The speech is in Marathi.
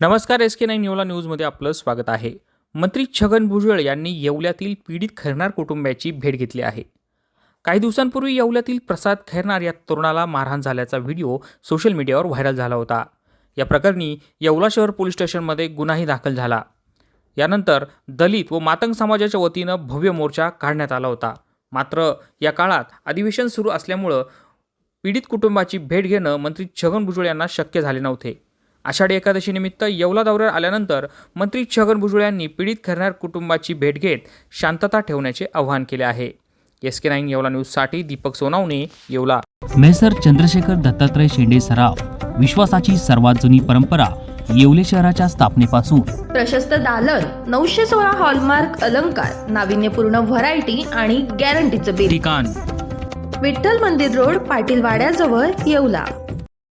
नमस्कार एस के नाईन येवला न्यूजमध्ये आपलं स्वागत आहे. मंत्री छगन भुजबळ यांनी येवल्यातील पीडित खैरनार कुटुंबाची भेट घेतली आहे. काही दिवसांपूर्वी येवल्यातील प्रसाद खैरनार या तरुणाला मारहाण झाल्याचा व्हिडिओ सोशल मीडियावर व्हायरल झाला होता. या प्रकरणी येवला शहर पोलीस स्टेशनमध्ये गुन्हाही दाखल झाला. यानंतर दलित व मातंग समाजाच्या वतीनं भव्य मोर्चा काढण्यात आला होता. मात्र या काळात अधिवेशन सुरू असल्यामुळं पीडित कुटुंबाची भेट घेणं मंत्री छगन भुजबळ यांना शक्य झाले नव्हते. आषाढी एकादशीनिमित्त येवला दौऱ्यावर आल्यानंतर मंत्री छगन भुजबळ यांनी पीडित खरणार कुटुंबाची भेट घेत शांतता ठेवण्याचे आवाहन केले आहे. एस के नाईन येवला न्यूजसाठी दीपक सोनावणे येवला. मेसर चंद्रशेखर दत्तात्रय शेंडे सराव विश्वासाची सर्वात जुनी परंपरा येवले शहराच्या स्थापनेपासून. प्रशस्त दालन नऊशे सोळा हॉलमार्क अलंकार नाविन्यपूर्ण व्हरायटी आणि गॅरंटीचं बिल ठिकाण विठ्ठल मंदिर रोड पाटील वाड्याजवळ येवला.